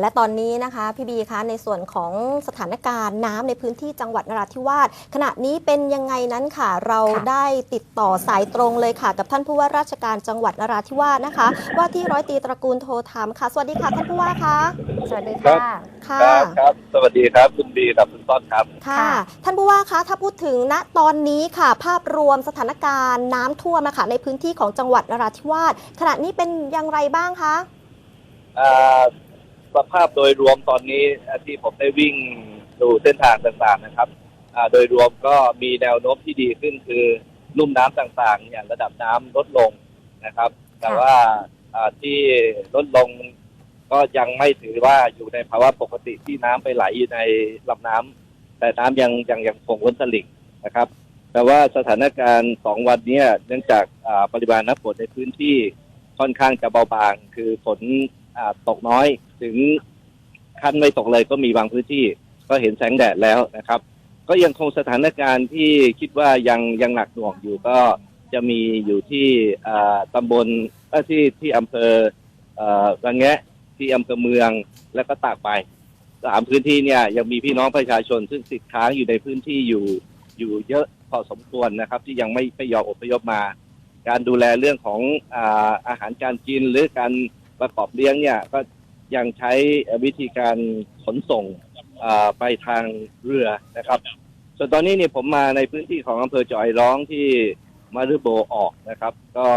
และตอนนี้นะคะพี่บีคะในส่วนของสถานการณ์น้ำในพื้นที่จังหวัดนราธิวาสขณะนี้เป็นยังไงนั้นค่ะ เราค่ะได้ติดต่อสายตรงเลยค่ะ กับท่านผู้ว่าราชการจังหวัดนราธิวาสนะคะ ว่าที่ร้อยตรีตระกูลโทธรรมค่ะ สวัสดีค่ะท่านผู้ว่าคะสวัสดีค่ะค่ะครับครับสวัสดีครับคุณบีกับคุณต้อนครับค่ะค่ะ ท่านผู้ว่าคะถ้าพูดถึงณตอนนี้ค่ะ ภาพรวมสถานการณ์น้ำท่วมอะค่ะในพื้นที่ของจังหวัดนราธิวาสขณะนี้เป็นอย่างไรบ้างคะอ่า สภาพโดยรวมตอนนี้ที่ผมได้วิ่งดูเส้นทางต่างๆนะครับโดยรวมก็มีแนวโน้มที่ดีขึ้นคือลุ่มน้ำต่างๆเนี่ยระดับน้ำลดลงนะครับ แต่ว่าที่ลดลงก็ยังไม่ถือว่าอยู่ในภาวะปกติที่น้ำไปไหลอยู่ในลำน้ำแต่น้ำยังยังยังคงล้นตลิ่งนะครับ แต่ว่าสถานการณ์สองวันนี้เนื่องจากปริมาณน้ำฝนในพื้นที่ค่อนข้างจะเบาบาง คือฝนตกน้อย ถึงขั้นไม่ตกเลยก็มีบางพื้นที่ ก็เห็นแสงแดดแล้วนะครับ ก็ยังคงสถานการณ์ที่คิดว่ายังยังหนักหน่วงอยู่ก็จะมีอยู่ที่อ่าตำบลที่ที่อำเภอเอ่อระแงะที่อำเภอเมืองแล้วก็ตากใบสามพื้นที่เนี่ยยังมีพี่น้องประชาชน ซึ่งติดค้างอยู่ในพื้นที่อยู่อยู่เยอะพอสมควรนะครับ ที่ยังไม่ไม่ยอมอพยพมา การดูแลเรื่องของอาอาหารการกินหรือการประกอบเลี้ยงเนี่ยก็ ยังใช้วิธีการขนส่งไปทางเรือนะครับ ส่วนตอนนี้เนี่ยผมมาในพื้นที่ของอำเภอจอยร้องที่มารุโบออกนะครับ ก็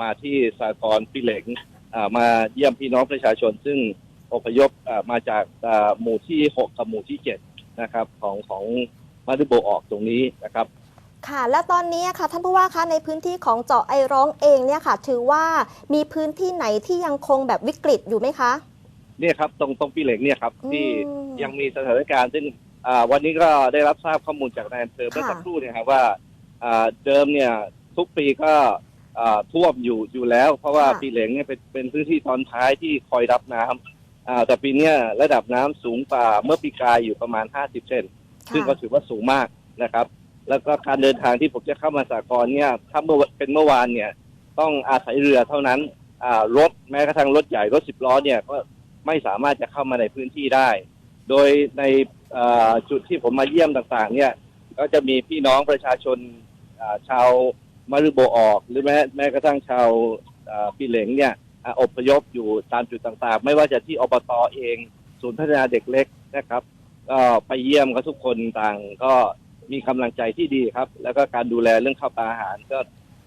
มาที่สากรพิเหลงมาเยี่ยมพี่น้องประชาชน ซึ่งอพยพมาจากหมู่ที่หกกับหมู่ที่เจ็ดนะครับของของมารุโบออกตรงนี้นะครับค่ะและตอนนี้ค่ะท่านผู้ว่าคะในพื้นที่ของเจาะไอร้องเองเนี่ยค่ะ ถือว่ามีพื้นที่ไหนที่ยังคงแบบวิกฤตอยู่ไหมคะ เนี่ยครับตรงตรงปีเหล็กเนี่ยครับที่อืมยังมีสถานการณ์ซึ่งอ่าวันนี้ก็ได้รับทราบข้อมูลจากนายอำเภอเมื่อค่ะสักครู่เนี่ยครับว่าอ่าเดิมเนี่ยทุกปีก็อ่าท่วมอยู่อยู่แล้ว เพราะว่าปีเหล็กเนี่ยเป็นเป็นพื้นที่ตอนท้ายที่คอยรับน้ำอ่าแต่ปีเนี้ยระดับน้ำสูงกว่าเมื่อปีกายอยู่ประมาณ 50 เซน ซึ่งก็ค่ะถือว่าสูงมากนะครับ แล้วก็การเดินทางที่ผมจะเข้ามาสากลเนี่ยถ้าเมื่อเป็นเมื่อวานเนี่ย ต้องอาศัยเรือเท่านั้นอ่ารถแม้กระทั่งรถใหญ่รถสิบล้อเนี่ยก็ ไม่สามารถจะเข้ามาในพื้นที่ได้ โดยในจุดที่ผมมาเยี่ยมต่างๆ เนี่ย ก็จะมีพี่น้องประชาชนาชาวมารุโบออก หรือแม้แม้กระทั่งชาวปีเหลงเนี่ยอพยพอยู่ตามจุดต่างๆ ไม่ว่าจะที่อบตเอง ศูนย์พัฒนาเด็กเล็กนะครับ ก็ไปเยี่ยมก็ทุกคนต่างก็มีกำลังใจที่ดีครับ แล้วก็การดูแลเรื่องข้าวปลาอาหารก็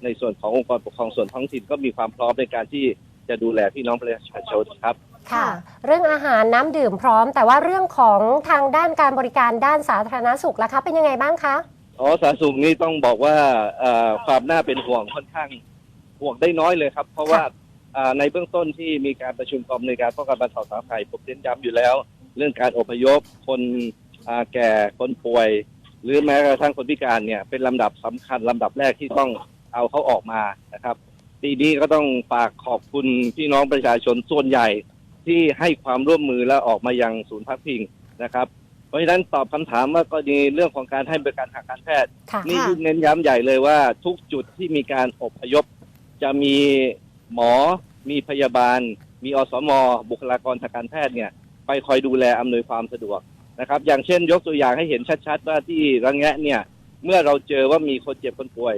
ในส่วนขององค์กรปกครองส่วนท้องถิ่นก็มีความพร้อมในการที่จะดูแลพี่น้องประชาชนครับ ค่ะ เรื่องอาหารน้ำดื่มพร้อม แต่ว่าเรื่องของทางด้านการบริการด้านสาธารณสุขล่ะคะเป็นยังไงบ้างคะ อ๋อสาธารณสุขนี่ต้องบอกว่าเอ่อความน่าเป็นห่วงค่อนข้างห่วงได้น้อยเลยครับ เพราะว่าอ่าในเบื้องต้นที่มีการประชุมกองในวยการป้องกันบรรเทาสาธารณภัยผมเน้นย้ำอยู่แล้ว เรื่องการอพยพคนอ่าแก่คนป่วย หรือแม้กระทั่งคนพิการเนี่ยเป็นลำดับสำคัญลำดับแรกที่ต้องเอาเขาออกมานะครับ ปีนี้ก็ต้องฝากขอบคุณพี่น้องประชาชนส่วนใหญ่ ที่ให้ความร่วมมือและออกมายังศูนย์พักพิงนะครับ เพราะฉะนั้นตอบคำถามว่ากรณีเรื่องของการให้บริการทางการแพทย์ค่ะนี่ค่ะยิ่งเน้นย้ำใหญ่เลยว่า ทุกจุดที่มีการอพยพ จะมีหมอ มีพยาบาล มีอสม บุคลากรทางการแพทย์เนี่ย ไปคอยดูแลอำนวยความสะดวกนะครับ อย่างเช่น ยกตัวอย่างให้เห็นชัด ๆ ว่าที่ระแงะเนี่ย เมื่อเราเจอว่ามีคนเจ็บคนป่วย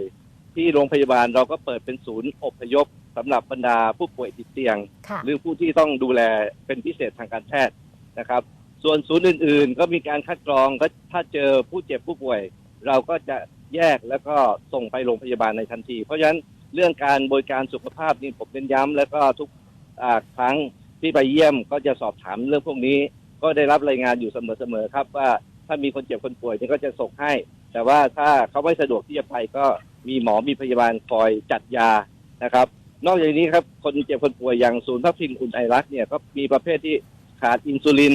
ที่โรงพยาบาลเราก็เปิดเป็นศูนย์อพยพ สำหรับบรรดาผู้ป่วยติดเตียงค่ะหรือผู้ที่ต้องดูแลเป็นพิเศษทางการแพทย์นะครับ ส่วนศูนย์อื่น ๆ ก็มีการคัดกรองก็ถ้าเจอผู้เจ็บผู้ป่วย เราก็จะแยกแล้วก็ส่งไปโรงพยาบาลในทันที เพราะฉะนั้นเรื่องการบริการสุขภาพนี่ผมเน้นย้ำแล้วก็ทุกอ่าครั้งที่ไปเยี่ยมก็จะสอบถามเรื่องพวกนี้ ก็ได้รับรายงานอยู่เสมอๆครับว่าถ้ามีคนเจ็บคนป่วยนี่ก็จะส่งให้ แต่ว่าถ้าเขาไม่สะดวกที่จะไปก็มีหมอมีพยาบาลคอยจัดยานะครับ นอกจากนี้ครับคนเจ็บคนป่วยอย่างศูนย์พักพิงอุ่นไอรักเนี่ยก็มีประเภทที่ขาดอินซูลิน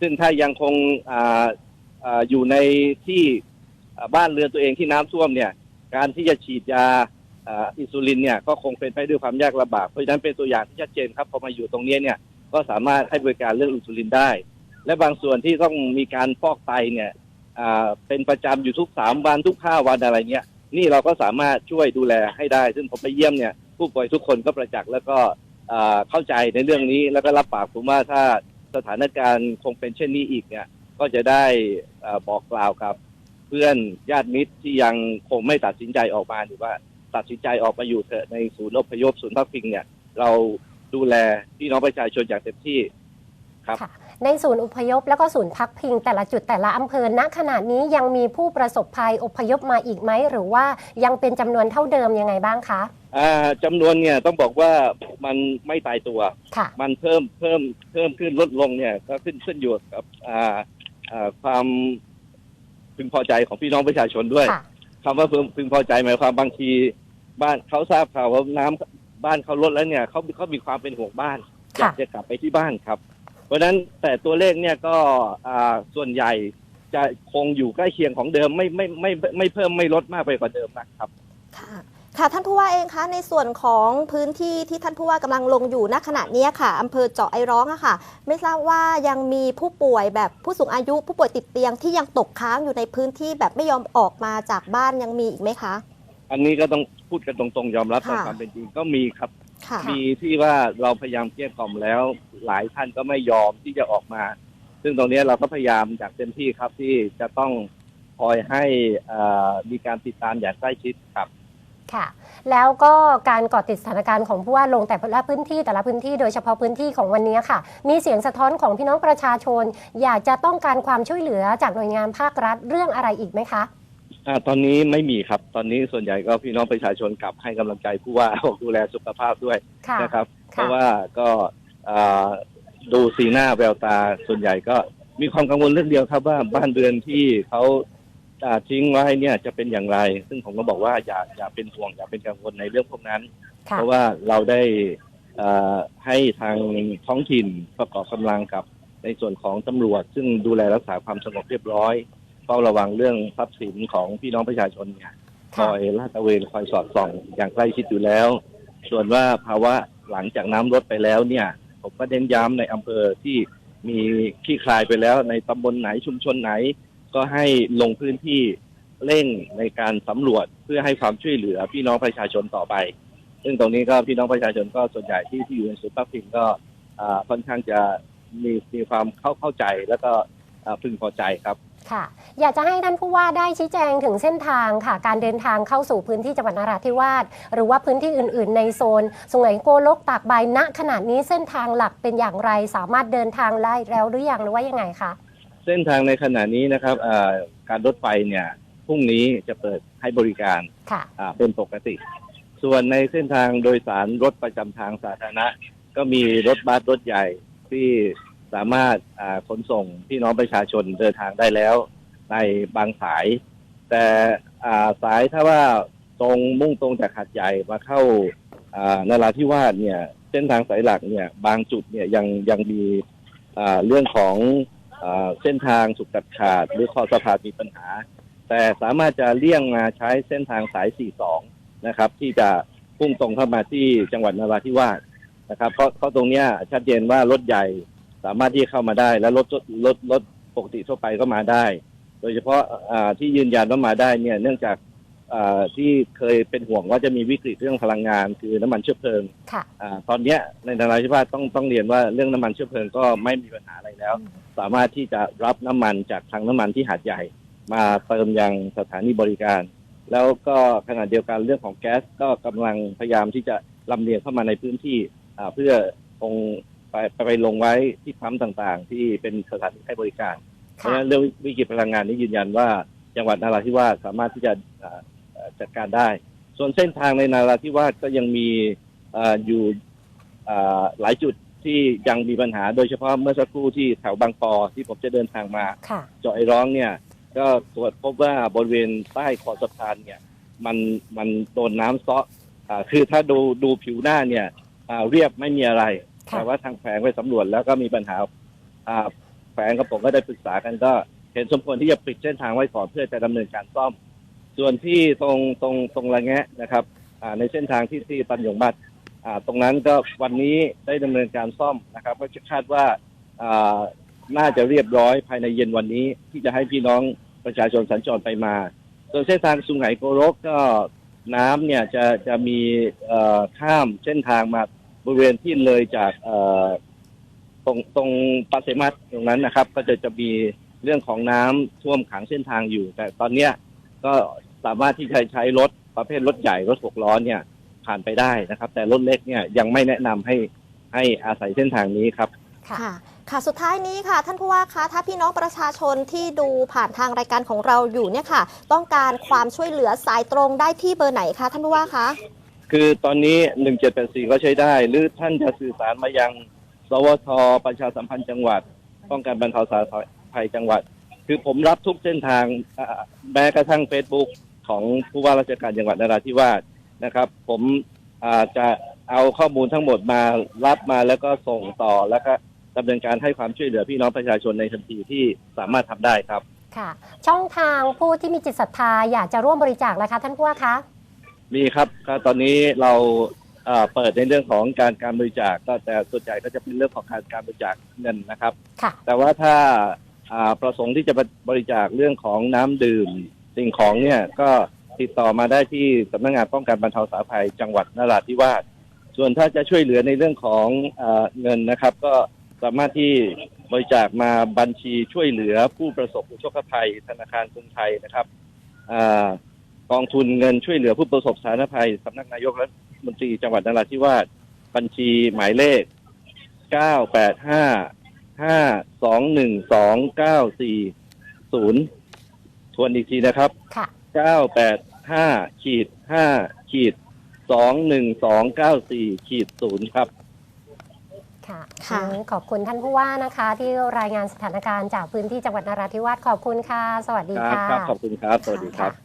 ซึ่งถ้ายังคงอ่าอ่าอยู่ในที่บ้านเรือนตัวเองที่น้ำท่วมเนี่ย การที่จะฉีดยาอินซูลินเนี่ยก็คงเป็นไปด้วยความยากลำบากเพราะฉะนั้นเป็นตัวอย่างที่ชัดเจนครับพอมาอยู่ตรงนี้เนี่ยก็สามารถให้บริการเรื่องอินซูลินได้ และบางส่วนที่ต้องมีการฟอกไตเนี่ยเป็นประจำอยู่ทุกสามวันทุกห้าวันอะไรเงี้ยนี่เราก็สามารถช่วยดูแลให้ได้ ซึ่งผมไปเยี่ยมเนี่ย ผู้ป่วยทุกคนก็ประจักษ์แล้วก็เข้าใจในเรื่องนี้แล้วก็รับปากผมว่าถ้าสถานการณ์คงเป็นเช่นนี้อีกเนี่ยก็จะได้บอกกล่าวกับ เพื่อนญาติมิตรที่ยังคงไม่ตัดสินใจออกมาหรือว่าตัดสินใจออกมาอยู่เถอะในศูนย์อพยพศูนย์พักพิงเนี่ย เราดูแลพี่น้องประชาชนอย่างเต็มที่ครับ ในศูนย์อพยพแล้วก็ศูนย์พักพิง แต่ละจุดแต่ละอำเภอณขณะนี้ยังมีผู้ประสบภัยอพยพมาอีกไหม หรือว่ายังเป็นจำนวนเท่าเดิมยังไงบ้างคะอ่าจำนวนเนี่ยต้องบอกว่ามันไม่ตายตัวค่ะมันเพิ่มเพิ่มเพิ่มขึ้นลดลงเนี่ยก็ขึ้นขึ้นอยู่กับอ่าอ่าความพึงพอใจของพี่น้องประชาชนด้วยค่ะคำว่าพึงพึงพอใจหมายความบางทีบ้านเขาทราบข่าวว่าน้ำบ้านเขาลดแล้วเนี่ยเขาเขามีความเป็นห่วงบ้านอยากค่ะจะกลับไปที่บ้านครับ เพราะฉะนั้นแต่ตัวเลขเนี่ยก็อ่าส่วนใหญ่จะคงอยู่ใกล้เคียงของเดิมไม่ไม่ไม่ไม่ไม่เพิ่มไม่ลดมากไปกว่าเดิมนะครับค่ะค่ะท่านผู้ว่าเองคะในส่วนของพื้นที่ที่ท่านผู้ว่ากำลังลงอยู่ณขณะเนี้ยค่ะอำเภอเจาะไอร้องอะค่ะ ไม่ทราบว่ายังมีผู้ป่วยแบบผู้สูงอายุ ผู้ป่วยติดเตียงที่ยังตกค้างอยู่ในพื้นที่แบบไม่ยอมออกมาจากบ้านยังมีอีกไหมคะ อันนี้ก็ต้องพูดกันตรงๆยอมรับตามค่ะความเป็นจริงก็มีครับค่ะ มีที่ว่าเราพยายามเกลี้ยกล่อมแล้ว หลายท่านก็ไม่ยอมที่จะออกมา ซึ่งตรงนี้เราก็พยายามอย่างเต็มที่ครับที่จะต้องคอยให้เอ่อมีการติดตามอย่างใกล้ชิดครับค่ะ แล้วก็การเกาะติดสถานการณ์ของผู้ว่าลงแต่ละพื้นที่แต่ละพื้นที่โดยเฉพาะพื้นที่ของวันนี้ค่ะ มีเสียงสะท้อนของพี่น้องประชาชน อยากจะต้องการความช่วยเหลือจากหน่วยงานภาครัฐเรื่องอะไรอีกไหมคะ อ่าตอนนี้ไม่มีครับ ตอนนี้ส่วนใหญ่ก็พี่น้องประชาชนกลับให้กำลังใจผู้ว่าบอกดูแลสุขภาพด้วยค่ะนะครับ เพค่ะราะว่าก็อ่าดูสีหน้าแววตาส่วนใหญ่ก็มีความกังวลเรื่องเดียวครับว่าบ้านเรือนที่เขาอ่าทิ้งไว้เนี่ยจะเป็นอย่างไร ซึ่งผมก็บอกว่าอย่าอย่าเป็นห่วงอย่าเป็นกังวลในเรื่องพวกนั้น ค่ะเพราะว่าเราได้เอ่อให้ทางท้องถิ่นประกอบกำลังกับในส่วนของตำรวจ ซึ่งดูแลรักษาความสงบเรียบร้อย เฝ้าระวังเรื่องทรัพย์สินของพี่น้องประชาชนเนี่ยคค่ะอยลาดตระเวนคอยสอดส่องอย่างใกล้ชิดอยู่แล้ว ส่วนว่าภาวะหลังจากน้ำลดไปแล้วเนี่ย ผมก็เน้นย้ำในอำเภอที่มีขี้คลายไปแล้ว ในตำบลไหนชุมชนไหน ก็ให้ลงพื้นที่เร่งในการสำรวจเพื่อให้ความช่วยเหลือพี่น้องประชาชนต่อไป ซึ่งตรงนี้ก็พี่น้องประชาชนก็ส่วนใหญ่ที่ที่อยู่ในศูนย์พักพิงก็อ่าค่อนข้างจะมีมีความเข้าเข้าใจแล้วก็อ่าพึงพอใจครับ ค่ะ อยากจะให้ท่านผู้ว่าได้ชี้แจงถึงเส้นทางค่ะ การเดินทางเข้าสู่พื้นที่จังหวัดนราธิวาสหรือว่าพื้นที่อื่น ๆ ในโซนสุไหงโกลกตากใบณขณะนี้เส้นทางหลักเป็นอย่างไร สามารถเดินทางได้แล้วหรือยังหรือว่ายังไงคะเส้นทางในขณะนี้นะครับอ่าการรถไฟเนี่ยพรุ่งนี้จะเปิดให้บริการค่ะอ่าเป็นปกติ ส่วนในเส้นทางโดยสารรถประจำทางสาธารณะ ก็มีรถบัสรถใหญ่ที่ สามารถขนส่งพี่น้องประชาชนเดินทางได้แล้วในบางสาย แต่สายถ้าว่าตรงมุ่งตรงจากหัดใหญ่มาเข้าอ่านราธิวาสเนี่ยเส้นทางสายหลักเนี่ยบางจุดเนี่ยยังยังมีเรื่องของอเส้นทางสุกตัดขาด หรือคอสะพานมีปัญหา แต่สามารถจะเลี่ยงมาใช้เส้นทางสาย 42 นะครับ ที่จะพุ่งตรงเข้ามาที่จังหวัดนราธิวาสนะครับ เพราะเพราะตรงเนี้ยชัดเจนว่ารถใหญ่ สามารถที่จะเข้ามาได้ และรถรถรถปกติทั่วไปก็มาได้ โดยเฉพาะอ่าที่ยืนยันว่ามาได้เนี่ยเนื่องจากอ่าที่เคยเป็นห่วงว่าจะมีวิกฤตเรื่องพลังงาน คือน้ำมันเชื้อเพลิงค่ะอาตอนเนี้ยในนราธิวาสต้องต้องเรียนว่าเรื่องน้ำมันเชื้อเพลิงก็ไม่มีปัญหาอะไรแล้ว สามารถที่จะรับน้ำมันจากทางน้ำมันที่หาดใหญ่ มาเติมยังสถานีบริการ แล้วก็ขณะเดียวกันเรื่องของแก๊สก็กำลังพยายามที่จะลำเลียงเข้ามาในพื้นที่อ่าเพื่อคง ไปไปไปลงไว้ที่ปั๊มต่างๆ ที่เป็นสถานีให้บริการ เพราะฉะค่ะนั้นเรื่องวิกฤตพลังงานนี้ยืนยันว่าจังหวัดนราธิวาสสามารถที่จะอ่าเอ่อจัดการได้ ส่วนเส้นทางในนราธิวาสก็ยังมีอ่าอยู่อ่าหลายจุดที่ยังมีปัญหาโดยเฉพาะเมื่อสักครู่ที่แถวบางปอที่ผมจะเดินทางมาค่ะเจาะไอร้องเนี่ย ก็ตรวจพบว่าบริเวณใต้คอสะพานเนี่ย มันมันโดนน้ำเซาะอ่าคือถ้าดูดูผิวหน้าเนี่ยอ่าเรียบไม่มีอะไรค่ะ แต่ว่าทางแฝงไปสำรวจแล้วก็มีปัญหาอ่าแฝงกับผมก็ได้ปรึกษากันก็เห็นสมควรที่จะปิดเส้นทางไว้ก่อนเพื่อจะดำเนินการซ่อม ส่วนที่ตรงตรงตรงระแงะนะครับอ่าในเส้นทางที่ที่ปันหยงบัตอ่าตรงนั้นก็วันนี้ได้ดำเนินการซ่อมนะครับ ก็คาดว่าอ่าน่าจะเรียบร้อยภายในเย็นวันนี้ที่จะให้พี่น้องประชาชนสัญจรไปมา ส่วนเส้นทางสุไหงโกรกก็น้ำเนี่ยจะจะมีข้ามเส้นทางมา บริเวณที่เลยจากตรงตรงปาเซมัสตรงนั้นนะครับ ก็จะจะมีเรื่องของน้ำท่วมขังเส้นทางอยู่ แต่ตอนเนี้ยก็สามารถที่จะใช้รถประเภทรถใหญ่รถหกล้อเนี่ยผ่านไปได้นะครับ แต่รถเล็กเนี่ยยังไม่แนะนำให้ให้อาศัยเส้นทางนี้ครับค่ะค่ะ สุดท้ายนี้ค่ะ ท่านผู้ว่าคะ ถ้าพี่น้องประชาชนที่ดูผ่านทางรายการของเราอยู่เนี่ยค่ะ ต้องการความช่วยเหลือสายตรงได้ที่เบอร์ไหนคะท่านผู้ว่าคะ คือตอนนี้หนึ่งเจ็ดแปดสี่ก็ใช้ได้ หรือท่านจะสื่อสารมายัง สวทประชาสัมพันธ์จังหวัด ป้องกันบรรเทาสาธารณภัยจังหวัด คือผมรับทุกเส้นทางแม้กระทั่งเฟซบุ๊กของผู้ว่าราชการจังหวัดนราธิวาสนะครับ ผมจะเอาข้อมูลทั้งหมดมารับมาแล้วก็ส่งต่อแล้วก็ดำเนินการให้ความช่วยเหลือพี่น้องประชาชนในทันทีที่สามารถทำได้ครับค่ะ ช่องทางผู้ที่มีจิตศรัทธาอยากจะร่วมบริจาคนะคะท่านผู้ว่าคะ มีครับก็ตอนนี้เราเอ่อเปิดในเรื่องของการการบริจาคก็แต่ส่วนใหญ่ก็จะเป็นเรื่องของการการบริจาคเงินนะครับ ค่ะ แต่ว่าถ้าอ่าประสงค์ที่จะบริจาคเรื่องของน้ำดื่มสิ่งของเนี่ยก็ติดต่อมาได้ที่สำนักงานป้องกันบรรเทาสาธารณภัยจังหวัดนราธิวาสส่วนถ้าจะช่วยเหลือในเรื่องของเออเงินนะครับ ก็สามารถที่บริจาคมาบัญชีช่วยเหลือผู้ประสบอุทกภัยธนาคารกรุงไทยนะครับอา กองทุนเงินช่วยเหลือผู้ประสบสาธารณภัยสำนักนายกรัฐมนตรีจังหวัดนราธิวาสบัญชีหมายเลข 985ห้าสองหนึ่งสองเก้าสี่ศูนย์ทวนอีกทีนะครับค่ะเก้าแปดห้าขีดห้าขีดสองหนึ่งสองเก้าสี่ขีดศูนย์ครับค่ะค่ะอืมขอบคุณท่านผู้ว่านะคะ ที่รายงานสถานการณ์จากพื้นที่จังหวัดนราธิวาสขอบคุณค่ะ สวัสดีครับค่ะ ครับ ขอบคุณครับ สวัสดีครับ